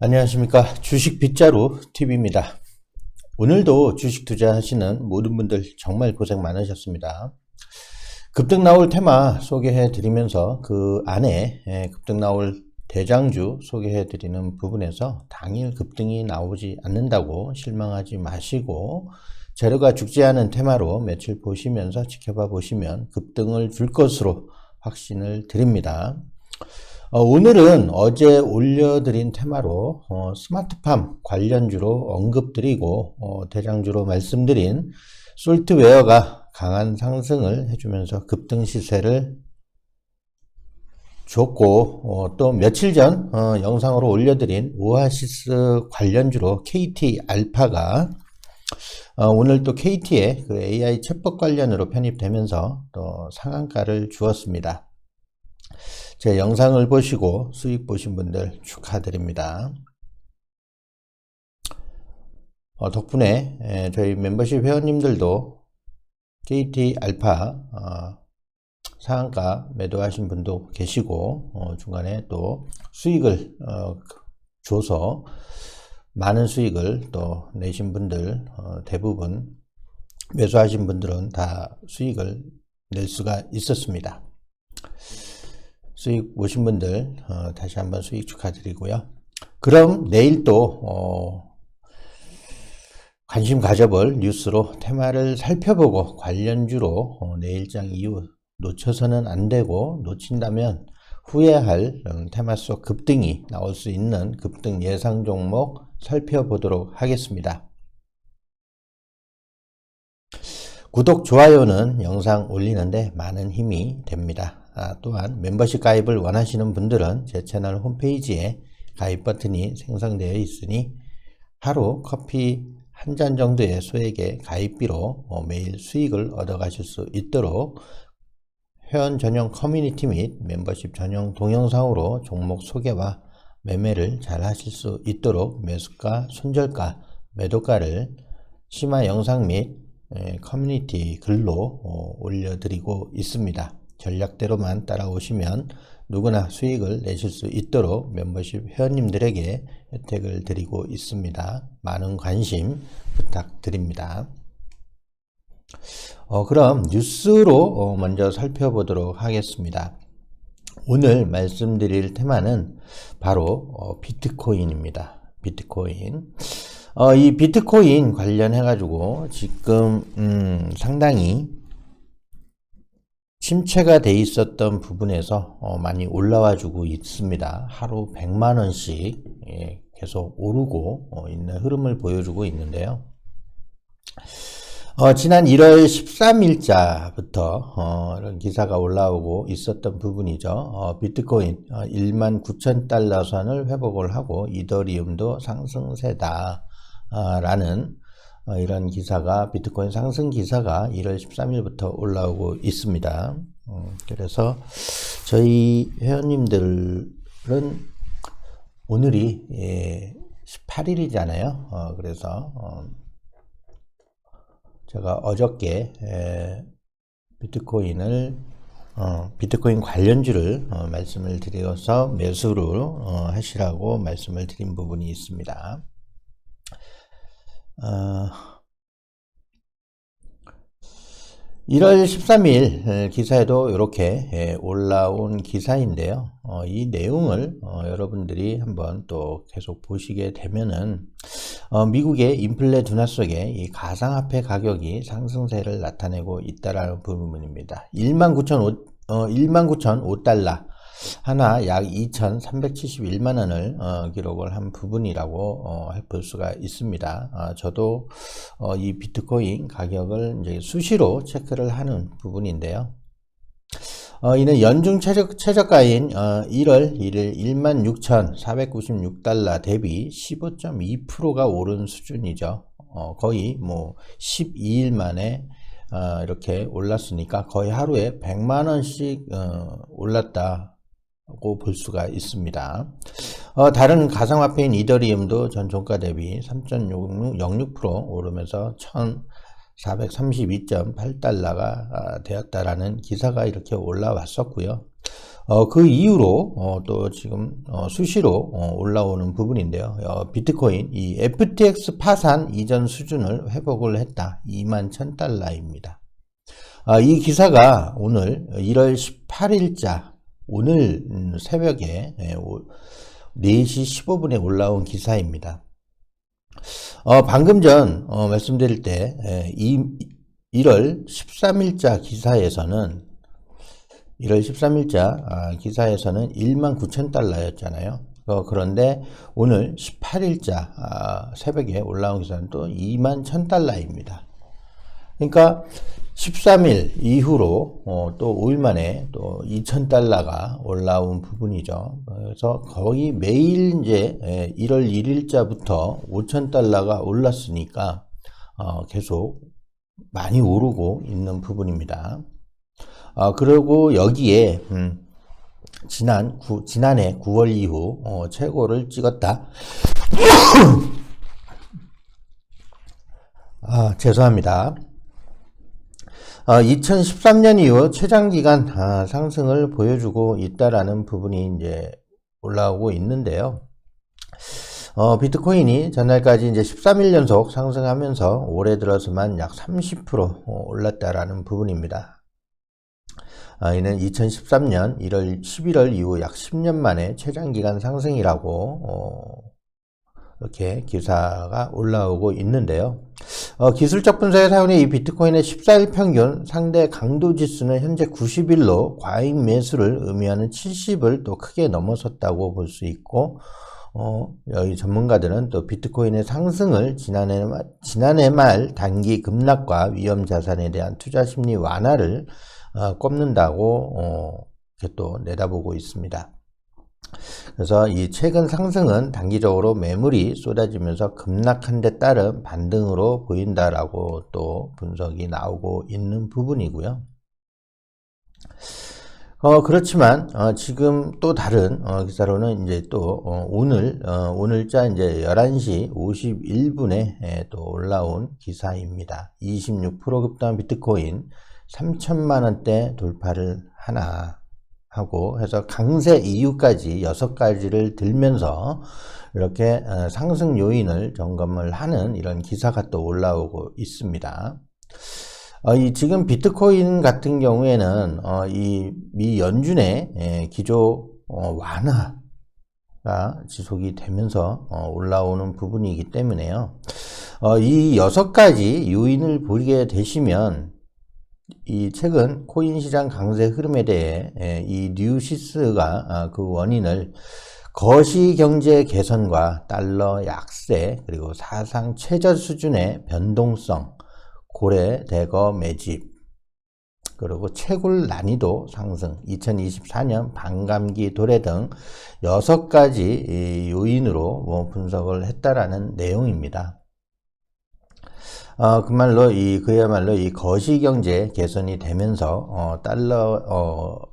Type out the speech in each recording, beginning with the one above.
안녕하십니까. 주식 빗자루 TV입니다. 오늘도 주식 투자하시는 모든 분들 정말 고생 많으셨습니다. 급등 나올 테마 소개해 드리면서 그 안에 예, 급등 나올 대장주 소개해 드리는 부분에서 당일 급등이 나오지 않는다고 실망하지 마시고 재료가 죽지 않은 테마로 며칠 보시면서 지켜봐 보시면 급등을 줄 것으로 확신을 드립니다. 어, 오늘은 어제 올려드린 테마로 어, 스마트팜 관련주로 언급드리고 어, 대장주로 말씀드린 솔트웨어가 강한 상승을 해주면서 급등 시세를 줬고 어, 또 며칠 전 어, 영상으로 올려드린 오아시스 관련주로 KT 알파가 어, 오늘 또 KT의 그 AI 챗봇 관련으로 편입되면서 또 상한가를 주었습니다. 제 영상을 보시고 수익 보신 분들 축하드립니다. 어, 덕분에 에, 저희 멤버십 회원님들도 KT 알파 어, 상한가 매도하신 분도 계시고 어, 중간에 또 수익을 어, 줘서 많은 수익을 또 내신 분들 어, 대부분 매수하신 분들은 다 수익을 낼 수가 있었습니다. 수익 오신 분들 어, 다시 한번 수익 축하드리고요. 그럼 내일 또 어, 관심 가져볼 뉴스로 테마를 살펴보고 관련주로 어, 내일장 이후 놓쳐서는 안 되고 놓친다면 후회할 음, 테마 속 급등이 나올 수 있는 급등 예상 종목 살펴보도록 하겠습니다. 구독, 좋아요는 영상 올리는데 많은 힘이 됩니다. 아, 또한 멤버십 가입을 원하시는 분들은 제 채널 홈페이지에 가입 버튼이 생성되어 있으니 하루 커피 한 잔 정도의 소액의 가입비로 어, 매일 수익을 얻어 가실 수 있도록 회원 전용 커뮤니티 및 멤버십 전용 동영상으로 종목 소개와 매매를 잘 하실 수 있도록 매수가, 손절가, 매도가를 심화 영상 및 커뮤니티 글로 어, 올려드리고 있습니다. 전략대로만 따라오시면 누구나 수익을 내실 수 있도록 멤버십 회원님들에게 혜택을 드리고 있습니다. 많은 관심 부탁드립니다. 어, 그럼 뉴스로 어, 먼저 살펴보도록 하겠습니다. 오늘 말씀드릴 테마는 바로 어, 비트코인입니다. 비트코인. 어, 이 비트코인 관련해 가지고 지금 음, 상당히 침체가 돼 있었던 부분에서 어, 많이 올라와 주고 있습니다. 하루 100만 원씩 예, 계속 오르고 어, 있는 흐름을 보여주고 있는데요. 어, 지난 1월 13일자부터 어, 이런 기사가 올라오고 있었던 부분이죠. 어, 비트코인 1만 9천 달러 선을 회복을 하고 이더리움도 상승세다 라는 어, 이런 기사가 비트코인 상승 기사가 1월 13일부터 올라오고 있습니다. 음, 그래서 저희 회원님들은 오늘이 18일이잖아요. 어, 그래서 어, 제가 어저께 비트코인을 비트코인 관련주를 말씀을 드려서 매수를 하시라고 말씀을 드린 부분이 있습니다. 어, 1월 13일 기사에도 이렇게 예, 올라온 기사인데요. 어, 이 내용을 어, 여러분들이 한번 또 계속 보시게 되면은 어, 미국의 인플레 둔화 속에 이 가상화폐 가격이 상승세를 나타내고 있다라는 부분입니다. 19,005 어, 19,005달러 하나 약 2,371만 원을 어, 기록을 한 부분이라고 어, 볼 수가 있습니다. 어, 저도 어, 이 비트코인 가격을 이제 수시로 체크를 하는 부분인데요. 어, 이는 연중 최저, 최저 가인 어, 1월 1일 16,496달러 대비 15.2%가 오른 수준이죠. 어, 거의 뭐 12일 만에 어, 이렇게 올랐으니까 거의 하루에 100만 원씩 어, 올랐다. 볼 수가 있습니다. 어, 다른 가상화폐인 이더리움도 전 종가 대비 3.06% 오르면서 1,432.8달러가 아, 되었다라는 기사가 이렇게 올라왔었고요. 어, 그 이후로 어, 또 지금 어, 수시로 어, 올라오는 부분인데요. 어, 비트코인 이 FTX 파산 이전 수준을 회복을 했다. 2만 1000달러입니다. 아, 이 기사가 오늘 1월 18일자 오늘 음, 새벽에 예, 오- 4시 15분에 올라온 기사입니다. 어, 방금 전 어, 말씀드릴 때 예, 이, 1월 13일자 기사에서는 1월 13일자 아, 기사에서는 1만 9천 달러였잖아요. 어, 그런데 오늘 18일자 아, 새벽에 올라온 기사는 또 2만 1천 달러입니다. 그러니까 13일 이후로 어, 또 5일 만에 또 2천 달러가 올라온 부분이죠. 그래서 거의 매일 이제 예, 1월 1일자부터 5천 달러가 올랐으니까 어, 계속 많이 오르고 있는 부분입니다. 아, 그리고 여기에 음, 지난 구, 지난해 9월 이후 어, 최고를 찍었다. 아, 죄송합니다. 어, 2013년 이후 최장기간 아, 상승을 보여주고 있다라는 부분이 이제 올라오고 있는데요. 어, 비트코인이 전날까지 이제 13일 연속 상승하면서 올해 들어서만 약 30% 올랐다라는 부분입니다. 아, 이는 2013년 1월 11월 이후 약 10년 만에 최장기간 상승이라고 어, 이렇게 기사가 올라오고 있는데요. 어, 기술적 분석에 사용된 이 비트코인의 14일 평균 상대 강도 지수는 현재 90일로 과잉 매수를 의미하는 70을 또 크게 넘어섰다고 볼 수 있고, 어, 여기 전문가들은 또 비트코인의 상승을 지난해, 말- 지난해 말 단기 급락과 위험 자산에 대한 투자 심리 완화를 어, 꼽는다고 어, 이렇게 또 내다보고 있습니다. 그래서 이 최근 상승은 단기적으로 매물이 쏟아지면서 급락한 데 따른 반등으로 보인다라고 또 분석이 나오고 있는 부분이고요. 어, 그렇지만, 어, 지금 또 다른, 어, 기사로는 이제 또, 어, 오늘, 어, 오늘자 이제 11시 51분에 또 올라온 기사입니다. 26% 급등한 비트코인 3천만 원대 돌파를 하나 하고 해서 강세 이유까지 여섯 가지를 들면서 이렇게 어, 상승 요인을 점검을 하는 이런 기사가 또 올라오고 있습니다. 어, 이 지금 비트코인 같은 경우에는 어, 이미 연준의 예, 기조 어, 완화가 지속이 되면서 어, 올라오는 부분이기 때문에요. 어, 이 여섯 가지 요인을 보게 되시면 이 최근 코인 시장 강세 흐름에 대해 예, 이 뉴시스가 아, 그 원인을 거시 경제 개선과 달러 약세 그리고 사상 최저 수준의 변동성 고래 대거 매집 그리고 채굴 난이도 상승 2024년 반감기 도래 등 여섯 가지 이 요인으로 뭐 분석을 했다라는 내용입니다. 어, 그 말로 이 그야말로 이 거시 경제 개선이 되면서 어, 달러가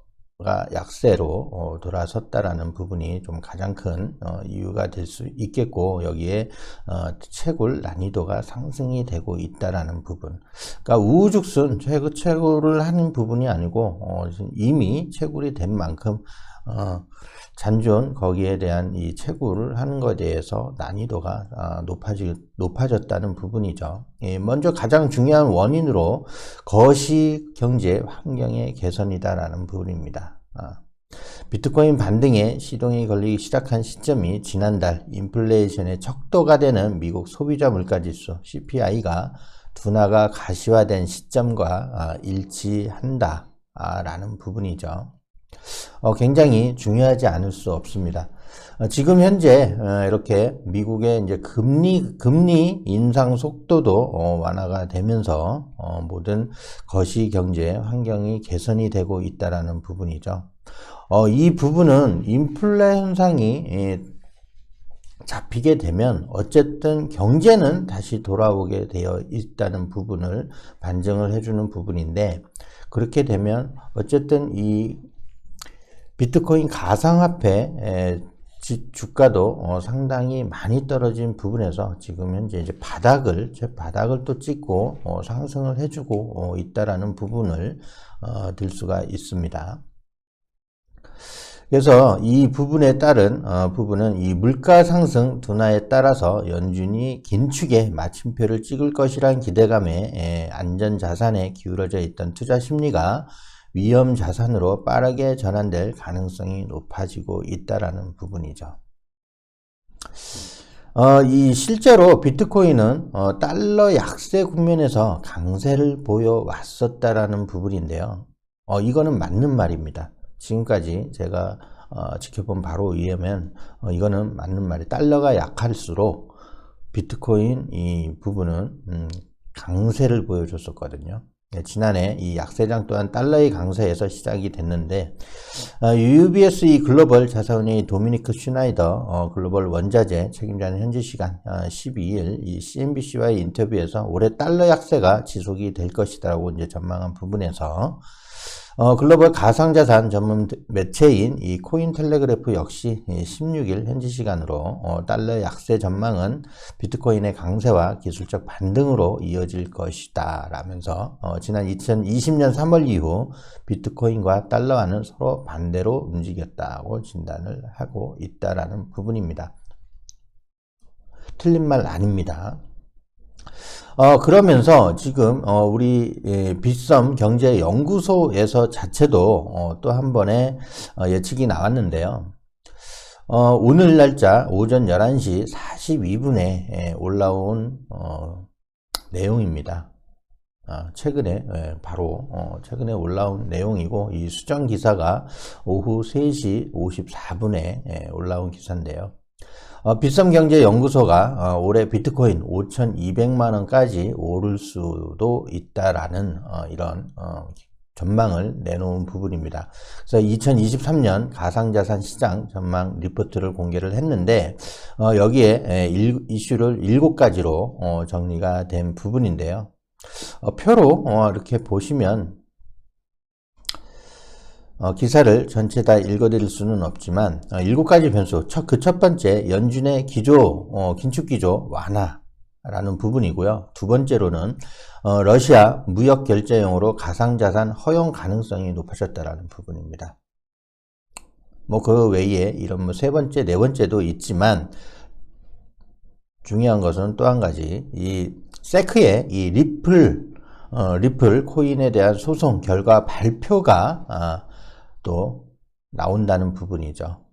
약세로 어, 돌아섰다라는 부분이 좀 가장 큰 어, 이유가 될 수 있겠고 여기에 어, 채굴 난이도가 상승이 되고 있다라는 부분. 그러니까 우후죽순 최고 채굴을 하는 부분이 아니고 어, 이미 채굴이 된 만큼 어, 잔존 거기에 대한 이 채굴을 하는 것에 대해서 난이도가 아, 높아지, 높아졌다는 부분이죠. 예, 먼저 가장 중요한 원인으로 거시 경제 환경의 개선이다라는 부분입니다. 아, 비트코인 반등에 시동이 걸리기 시작한 시점이 지난달 인플레이션의 척도가 되는 미국 소비자 물가지수 CPI가 둔화가 가시화된 시점과 아, 일치한다라는 부분이죠. 어, 굉장히 중요하지 않을 수 없습니다. 어, 지금 현재 어, 이렇게 미국의 이제 금리 금리 인상 속도도 어, 완화가 되면서 어, 모든 거시 경제 환경이 개선이 되고 있다라는 부분이죠. 어, 이 부분은 인플레 현상이 예, 잡히게 되면 어쨌든 경제는 다시 돌아오게 되어 있다는 부분을 반증을 해주는 부분인데 그렇게 되면 어쨌든 이 비트코인 가상화폐 주가도 어, 상당히 많이 떨어진 부분에서 지금 현재 이제 바닥을 제 바닥을 또 찍고 어, 상승을 해주고 어, 있다라는 부분을 어, 들 수가 있습니다. 그래서 이 부분에 따른 어, 부분은 이 물가 상승 둔화에 따라서 연준이 긴축에 마침표를 찍을 것이란 기대감에 에, 안전 자산에 기울어져 있던 투자 심리가 위험 자산으로 빠르게 전환될 가능성이 높아지고 있다라는 부분이죠. 어, 이 실제로 비트코인은 어, 달러 약세 국면에서 강세를 보여왔었다라는 부분인데요. 어, 이거는 맞는 말입니다. 지금까지 제가 어, 지켜본 바로 의하면 어, 이거는 맞는 말이 달러가 약할수록 비트코인 이 부분은 음, 강세를 보여줬었거든요. 네, 지난해 이 약세장 또한 달러의 강세에서 시작이 됐는데 어, UBS 이 글로벌 자산운의 도미니크 슈나이더 어, 글로벌 원자재 책임자는 현지 시간 어, 12일 이 CNBC와의 인터뷰에서 올해 달러 약세가 지속이 될 것이다라고 이제 전망한 부분에서 어, 글로벌 가상자산 전문 매체인 이 코인텔레그래프 역시 16일 현지 시간으로 어, 달러 약세 전망은 비트코인의 강세와 기술적 반등으로 이어질 것이다 라면서 어, 지난 2020년 3월 이후 비트코인과 달러와는 서로 반대로 움직였다고 진단을 하고 있다라는 부분입니다. 틀린 말 아닙니다. 어, 그러면서 지금, 어, 우리, 예, 빗썸 경제연구소에서 자체도, 어, 또 한 번의 어, 예측이 나왔는데요. 어, 오늘 날짜 오전 11시 42분에 예, 올라온, 어, 내용입니다. 아, 최근에, 예, 바로, 어, 최근에 올라온 내용이고, 이 수정 기사가 오후 3시 54분에 예, 올라온 기사인데요. 어, 빗썸경제연구소가 어, 올해 비트코인 5,200만 원까지 오를 수도 있다라는 어, 이런 어, 전망을 내놓은 부분입니다. 그래서 2023년 가상자산 시장 전망 리포트를 공개를 했는데 어, 여기에 에, 일, 이슈를 7가지로 어, 정리가 된 부분인데요. 어, 표로 어, 이렇게 보시면 어, 기사를 전체 다 읽어드릴 수는 없지만 어, 일곱 가지 변수 첫, 그첫 번째 연준의 기조 어, 긴축 기조 완화라는 부분이고요. 두 번째로는 어, 러시아 무역 결제용으로 가상자산 허용 가능성이 높아졌다라는 부분입니다. 뭐 그 외에 이런 뭐 세 번째, 네 번째도 있지만 중요한 것은 또 한 가지 이 세크의 이 리플 어, 리플 코인에 대한 소송 결과 발표가 아, 또 나온다는 부분이죠.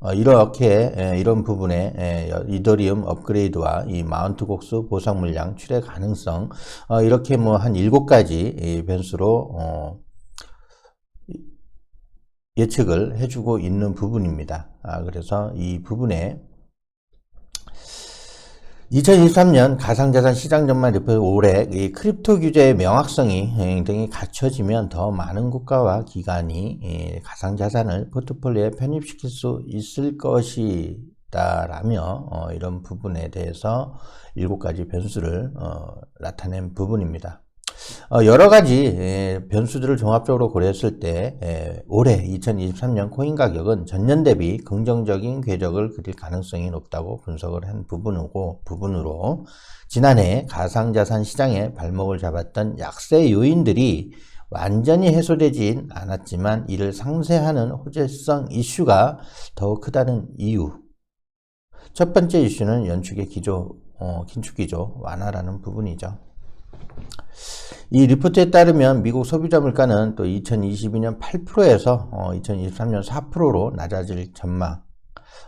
어, 이렇게 에, 이런 부분에 에, 이더리움 업그레이드와 이 마운트 곡수 보상 물량 출해 가능성 어, 이렇게 뭐 한 일곱 가지 변수로 어, 예측을 해주고 있는 부분입니다. 아, 그래서 이 부분에 2023년 가상자산 시장 전망 리포트 올해 이 크립토 규제의 명확성이 등이 갖춰지면 더 많은 국가와 기관이 가상자산을 포트폴리오에 편입시킬 수 있을 것이다라며 어, 이런 부분에 대해서 일곱 가지 변수를 어, 나타낸 부분입니다. 어, 여러 가지 예, 변수들을 종합적으로 고려했을 때 예, 올해 2023년 코인 가격은 전년 대비 긍정적인 궤적을 그릴 가능성이 높다고 분석을 한 부분이고 부분으로 지난해 가상자산 시장에 발목을 잡았던 약세 요인들이 완전히 해소되진 않았지만 이를 상쇄하는 호재성 이슈가 더욱 크다는 이유. 첫 번째 이슈는 연축의 기조, 어, 긴축 기조 완화라는 부분이죠. 이 리포트에 따르면 미국 소비자 물가는 또 2022년 8%에서 어, 2023년 4%로 낮아질 전망.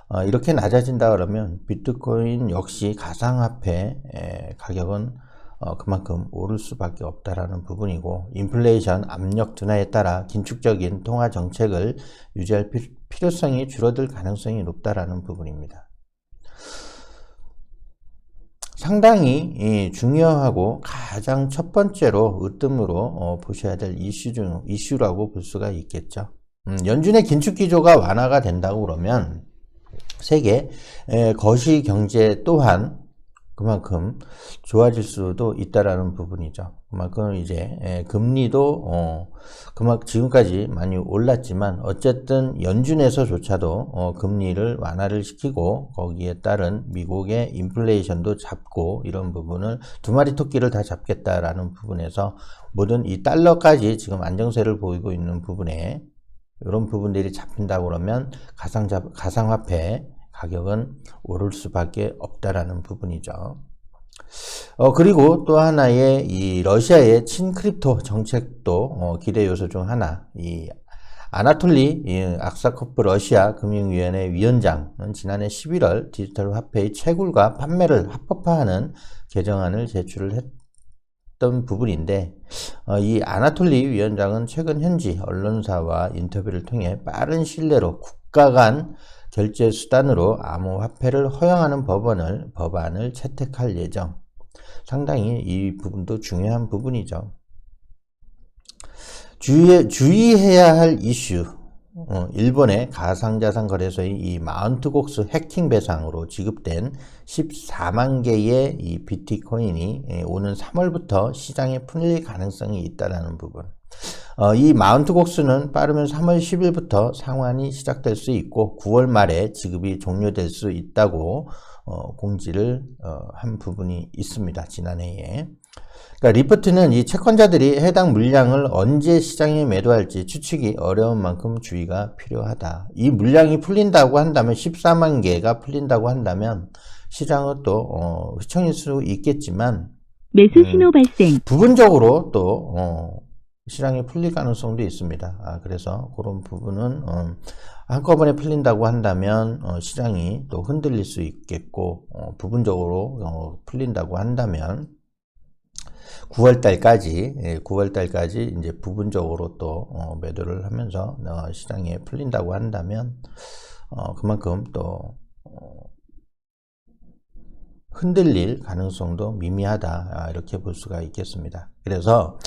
어, 이렇게 낮아진다 그러면 비트코인 역시 가상화폐 에, 가격은 어, 그만큼 오를 수밖에 없다라는 부분이고 인플레이션 압력 둔화에 따라 긴축적인 통화 정책을 유지할 피, 필요성이 줄어들 가능성이 높다라는 부분입니다. 상당히 중요하고 가장 첫 번째로 으뜸으로 어, 보셔야 될 이슈 중 이슈라고 볼 수가 있겠죠. 음, 연준의 긴축 기조가 완화가 된다고 그러면 세계 거시 경제 또한 그만큼 좋아질 수도 있다라는 부분이죠. 그만큼 이제 예, 금리도 어 그만 지금까지 많이 올랐지만 어쨌든 연준에서조차도 어 금리를 완화를 시키고 거기에 따른 미국의 인플레이션도 잡고 이런 부분을 두 마리 토끼를 다 잡겠다라는 부분에서 모든 이 달러까지 지금 안정세를 보이고 있는 부분에 이런 부분들이 잡힌다고 그러면 가상 가상화폐 가격은 오를 수밖에 없다라는 부분이죠. 어, 그리고 또 하나의 이 러시아의 친크립토 정책도 어, 기대 요소 중 하나, 이 아나톨리 이 악사코프 러시아 금융위원회 위원장은 지난해 11월 디지털 화폐의 채굴과 판매를 합법화하는 개정안을 제출을 했던 부분인데 어, 이 아나톨리 위원장은 최근 현지 언론사와 인터뷰를 통해 빠른 신뢰로 국가 간 결제 수단으로 암호화폐를 허용하는 법안을 법안을 채택할 예정. 상당히 이 부분도 중요한 부분이죠. 주의, 주의해야 할 이슈. 어, 일본의 가상자산 거래소의 이 마운트곡스 해킹 배상으로 지급된 14만 개의 이 비트코인이 예, 오는 3월부터 시장에 풀릴 가능성이 있다라는 부분. 어, 이 마운트곡스는 빠르면 3월 10일부터 상환이 시작될 수 있고 9월 말에 지급이 종료될 수 있다고 어, 공지를 어, 한 부분이 있습니다. 지난해에. 그러니까 리포트는 이 채권자들이 해당 물량을 언제 시장에 매도할지 추측이 어려운 만큼 주의가 필요하다. 이 물량이 풀린다고 한다면 14만 개가 풀린다고 한다면 시장은 또 어, 휘청일 수 있겠지만 매수 신호 발생. 부분적으로 또 어, 시장이 풀릴 가능성도 있습니다. 아, 그래서 그런 부분은 어, 한꺼번에 풀린다고 한다면 어, 시장이 또 흔들릴 수 있겠고 어, 부분적으로 어, 풀린다고 한다면 9월 달까지 9월 달까지 이제 부분적으로 또 어, 매도를 하면서 어, 시장에 풀린다고 한다면 어, 그만큼 또 어, 흔들릴 가능성도 미미하다 아, 이렇게 볼 수가 있겠습니다. 그래서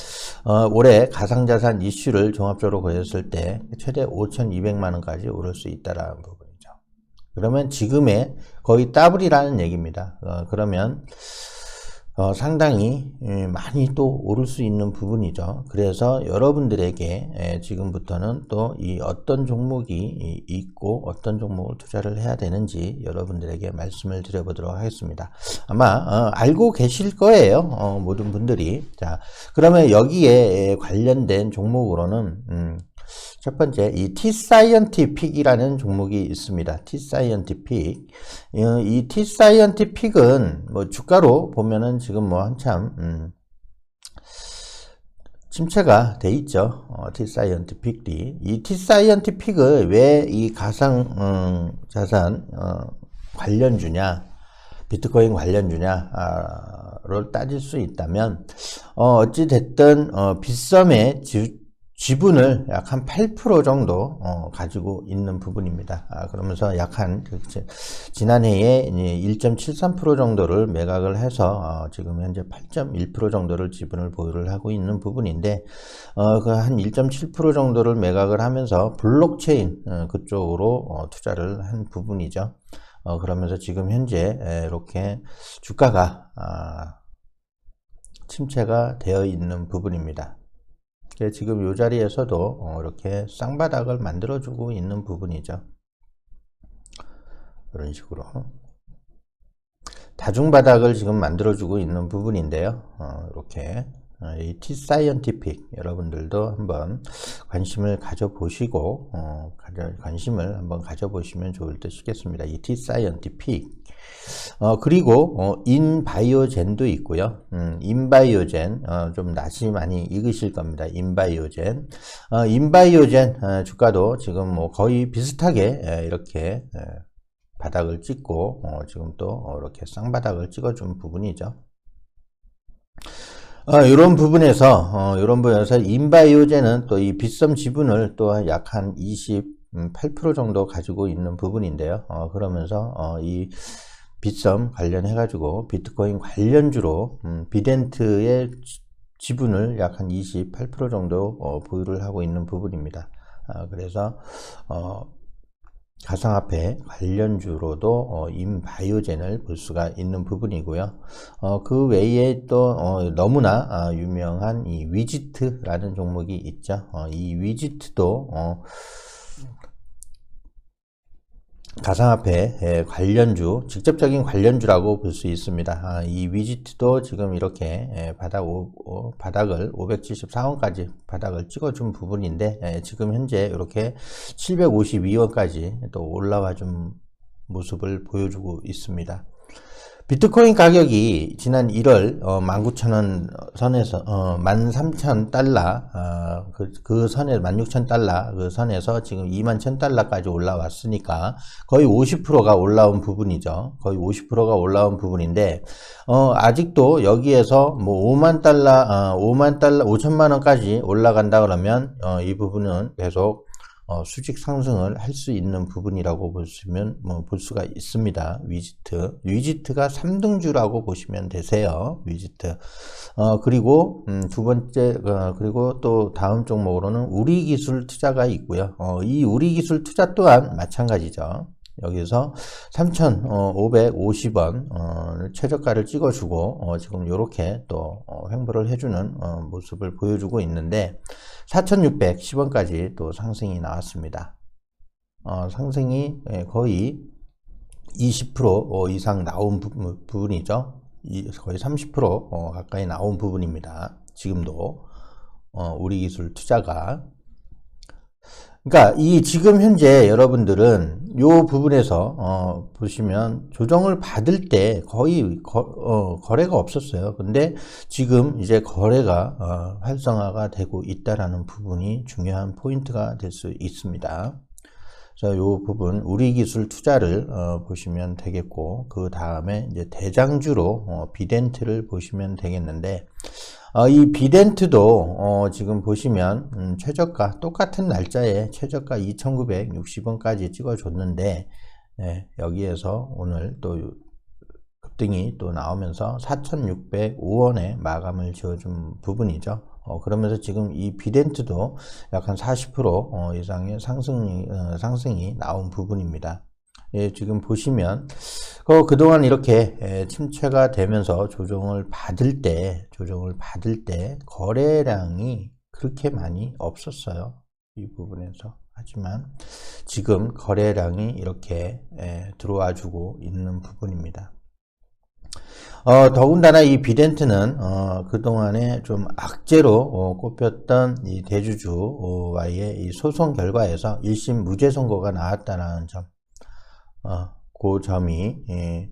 어, 올해 가상자산 이슈를 종합적으로 보였을 때 최대 5,200만 원까지 오를 수 있다라는 부분이죠. 그러면 지금의 거의 더블이라는 얘기입니다. 어, 그러면 어, 상당히 예, 많이 또 오를 수 있는 부분이죠. 그래서 여러분들에게 예, 지금부터는 또 이 어떤 종목이 있고 어떤 종목을 투자를 해야 되는지 여러분들에게 말씀을 드려보도록 하겠습니다. 아마 어, 알고 계실 거예요. 어, 모든 분들이. 자, 그러면 여기에 관련된 종목으로는 음, 첫 번째, 이 T-Scientific이라는 종목이 있습니다. T-Scientific. 어, 이 T-Scientific은 뭐 주가로 보면은 지금 뭐 한참, 음, 침체가 돼 있죠. 어, T-Scientific이. 이 T-Scientific을 왜 이 가상, 음, 자산, 어, 관련주냐, 비트코인 관련주냐를 따질 수 있다면, 어, 어찌됐든, 어, 빗썸의 주, 지분을 약 한 8% 정도 어, 가지고 있는 부분입니다. 아, 그러면서 약한 그 지난해에 1.73% 정도를 매각을 해서 어, 지금 현재 8.1% 정도를 지분을 보유를 하고 있는 부분인데 어, 그 한 1.7% 정도를 매각을 하면서 블록체인 어, 그쪽으로 어, 투자를 한 부분이죠. 어, 그러면서 지금 현재 이렇게 주가가 아, 침체가 되어 있는 부분입니다. 지금 이 자리에서도 어, 이렇게 쌍바닥을 만들어주고 있는 부분이죠. 이런 식으로. 다중바닥을 지금 만들어주고 있는 부분인데요. 어, 이렇게 어, 이 T-Scientific 여러분들도 한번 관심을 가져보시고 어, 관심을 한번 가져보시면 좋을 듯 싶겠습니다. 이 T-Scientific 어, 그리고 어, 인바이오젠도 있고요. 음, 인바이오젠 어, 좀 낯이 많이 익으실 겁니다. 인바이오젠 어, 인바이오젠 어, 주가도 지금 뭐 거의 비슷하게 에, 이렇게 에, 바닥을 찍고 어, 지금 또 이렇게 쌍바닥을 찍어준 부분이죠. 어, 이런 부분에서 어, 이런 부분에서 인바이오젠은 또이 빗썸 지분을 또 약 한 28% 정도 가지고 있는 부분인데요. 어, 그러면서 어, 이 빗썸 관련해 가지고 비트코인 관련주로 음, 비덴트의 지분을 약 한 28% 정도 어, 보유를 하고 있는 부분입니다. 아, 그래서 어, 가상화폐 관련주로도 어, 인바이오젠을 볼 수가 있는 부분이고요. 어, 그 외에 또 어, 너무나 아, 유명한 이 위지트라는 종목이 있죠. 어, 이 위지트도 어, 가상화폐 에, 관련주, 직접적인 관련주라고 볼 수 있습니다. 아, 이 위지트도 지금 이렇게 에, 바닥, 바닥을 574원까지 바닥을 찍어준 부분인데 에, 지금 현재 이렇게 752원까지 또 올라와 준 모습을 보여주고 있습니다. 비트코인 가격이 지난 1월 어, 19,000원 선에서 어, 13,000달러 어, 그, 그 선에 16,000달러 그 선에서 지금 21,000달러까지 올라왔으니까 거의 50%가 올라온 부분이죠. 거의 50%가 올라온 부분인데 어, 아직도 여기에서 뭐 5만 달러, 어, 5만 달러, 5천만 원까지 올라간다 그러면 어, 이 부분은 계속 어, 수직 상승을 할 수 있는 부분이라고 보시면 뭐 볼 수가 있습니다. 위지트. 위지트가 3등주라고 보시면 되세요. 위지트. 어, 그리고 음, 두 번째 어, 그리고 또 다음 종목으로는 우리 기술 투자가 있고요. 어, 이 우리 기술 투자 또한 마찬가지죠. 여기서 3,550원 어, 최저가를 찍어주고 어, 지금 이렇게 또 어, 횡보를 해주는 어, 모습을 보여주고 있는데 4,610원까지 또 상승이 나왔습니다. 어, 상승이 예, 거의 20% 어, 이상 나온 부, 부분이죠. 이, 거의 30% 어, 가까이 나온 부분입니다. 지금도 어, 우리 기술 투자가 그러니까 이 지금 현재 여러분들은 요 부분에서 어, 보시면 조정을 받을 때 거의 거, 어, 거래가 없었어요. 근데 지금 이제 거래가 어, 활성화가 되고 있다라는 부분이 중요한 포인트가 될 수 있습니다. 그래서 요 부분 우리 기술 투자를 어, 보시면 되겠고 그 다음에 이제 대장주로 어, 비덴트를 보시면 되겠는데 어, 이 비덴트도 어, 지금 보시면 음, 최저가 똑같은 날짜에 최저가 2,960원까지 찍어줬는데 예, 여기에서 오늘 또 급등이 또 나오면서 4,605원에 마감을 지어준 부분이죠. 어, 그러면서 지금 이 비덴트도 약한 40% 어, 이상의 상승이, 어, 상승이 나온 부분입니다. 예, 지금 보시면 어, 그동안 이렇게 예, 침체가 되면서 조정을 받을 때 조정을 받을 때 거래량이 그렇게 많이 없었어요. 이 부분에서 하지만 지금 거래량이 이렇게 예, 들어와 주고 있는 부분입니다. 어, 더군다나 이 비덴트는 어, 그동안에 좀 악재로 어, 꼽혔던 이 대주주와의 이 소송 결과에서 1심 무죄 선고가 나왔다는 점, 어, 그 점이 예,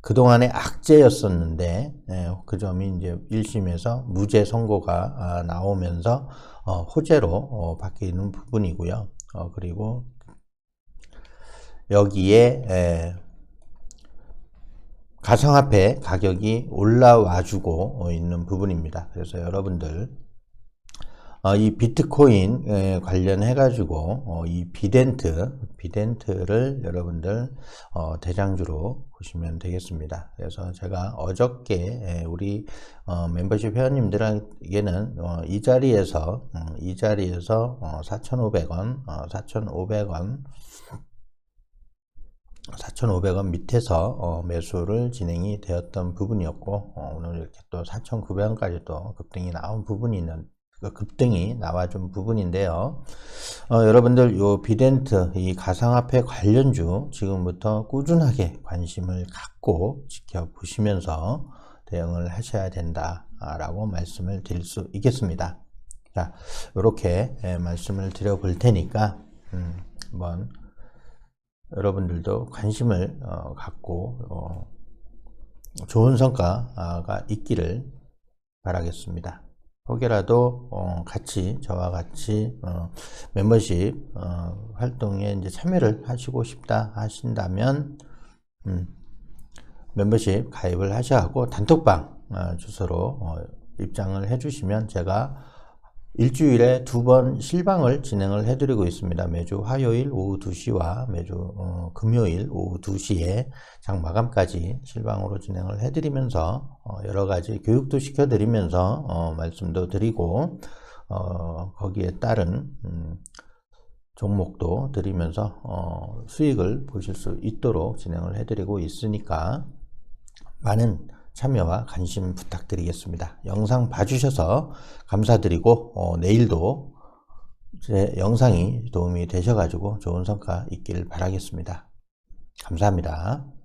그동안의 악재였었는데 예, 그 점이 이제 1심에서 무죄 선고가 아, 나오면서 어, 호재로 어, 바뀌는 부분이고요. 어, 그리고 여기에 예, 가상화폐 가격이 올라와주고 있는 부분입니다. 그래서 여러분들 어, 이 비트코인 에 관련해 가지고 어, 이 비덴트 비덴트를 여러분들 어, 대장주로 보시면 되겠습니다. 그래서 제가 어저께 에, 우리 어, 멤버십 회원님들에게는 어, 이 자리에서 음, 이 자리에서 어, 4,500원, 어, 4,500원 4,500원 밑에서 어, 매수를 진행이 되었던 부분이었고 어, 오늘 이렇게 또 4,900원까지 또 급등이 나온 부분이 있는 그 급등이 나와준 부분인데요. 어, 여러분들 요 비덴트 이 가상화폐 관련주 지금부터 꾸준하게 관심을 갖고 지켜보시면서 대응을 하셔야 된다라고 말씀을 드릴 수 있겠습니다. 자, 이렇게 예, 말씀을 드려 볼 테니까 음, 한번 여러분들도 관심을 어, 갖고 어, 좋은 성과가 있기를 바라겠습니다. 혹여라도 어, 같이 저와 같이 어, 멤버십 어, 활동에 이제 참여를 하시고 싶다 하신다면 음, 멤버십 가입을 하셔하고 단톡방 어, 주소로 어, 입장을 해주시면 제가 일주일에 두 번 실방을 진행을 해드리고 있습니다. 매주 화요일 오후 2시와 매주 어, 금요일 오후 2시에 장 마감까지 실방으로 진행을 해드리면서 어, 여러 가지 교육도 시켜드리면서 어, 말씀도 드리고 어, 거기에 따른 음, 종목도 드리면서 어, 수익을 보실 수 있도록 진행을 해드리고 있으니까 많은 참여와 관심 부탁드리겠습니다. 영상 봐주셔서 감사드리고 어, 내일도 제 영상이 도움이 되셔가지고 좋은 성과 있기를 바라겠습니다. 감사합니다.